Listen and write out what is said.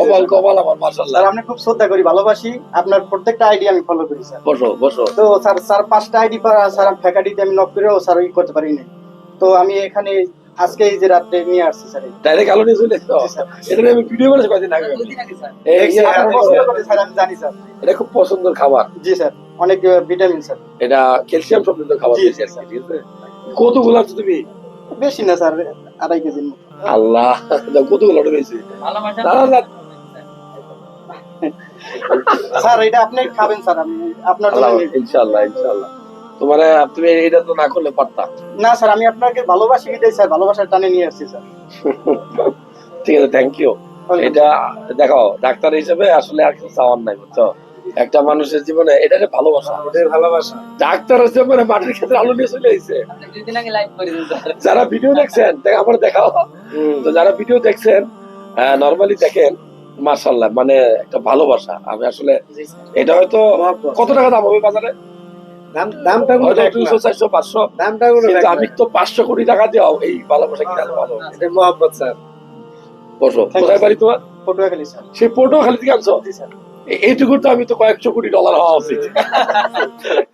কপাল কপাল আমার মাশাল্লাহ স্যার আপনি খুব শ্রদ্ধা করি ভালোবাসি। আপনার প্রত্যেকটা আইডি আমি ফলো করি স্যার। বসো বসো। তো স্যার স্যার পাঁচটা আইডি পারা স্যার ফ্যাকাল্টিতে আমি নক করেও স্যার ই করতে পারি তো আমি এখানে আজকে এই যে রাত্রে নিয়ে আসছি স্যার ডাইরেক্ট আলু নিয়ে চলে এসেছ? এটা আমি ভিডিও করেছি কয়েকদিন আগে। এই দেখছি, যে আপনার পছন্দ করে স্যার আমি জানি স্যার। এটা খুব পছন্দের খাবার। জি স্যার অনেক ভিটামিন স্যার। এটা ক্যালসিয়াম সমৃদ্ধ খাবার কতগুলো আছে তুমি? বেশি না স্যার আড়াই কেজির মতো। আল্লাহ কতগুলো ওটা পেয়েছি দাঁড়া দাঁড়া স্যার এটা আপনি খাবেন স্যার আমি আপনার জন্য ইনশাআল্লাহ ইনশাআল্লাহ। তোমার তুমি এটা তো না করলে পারতা। না স্যার আমি আপনাকে ভালোবাসি স্যার? ভালোবাসার টানে নিয়ে আসছি স্যার। ঠিক আছে থ্যাংক ইউ এটা দেখো ডাক্তার হিসেবে আসলে আর কিছু চাওয়ার নাই বুঝছ? একটা মানুষের জীবনে এটা একটা ভালোবাসা। ওদের ভালোবাসা। ডাক্তার হচ্ছে মানে মাটির ক্ষেত্রে আলু নিয়ে চলে স্যার যারা ভিডিও দেখছেন দেখ- আমার দেখাও। তো যারা ভিডিও দেখছেন নর্মালি দেখেন মার্শাল্লাহ মানে একটা ভালোবাসা। আমি আসলে এটা হয়তো কত টাকা দাম হবে বাজারে? দাম দামটা। দুইশো চারশো পাঁচশো। দামটা কোনো কিন্তু দেখ আমি তো পাঁচশো কোটি টাকা দিও এই ভালোবাসা কিনা ভালো এটা মোহাম্মদ স্যার। বসো Thank you, কোথায় বাড়ি তোমার? পটুয়াখালী স্যার সেই পটুয়াখালী থেকে আনছো? জি স্যার এইটুকু তো আমি তো কয়েকশো কোটি ডলার হওয়া উচিত।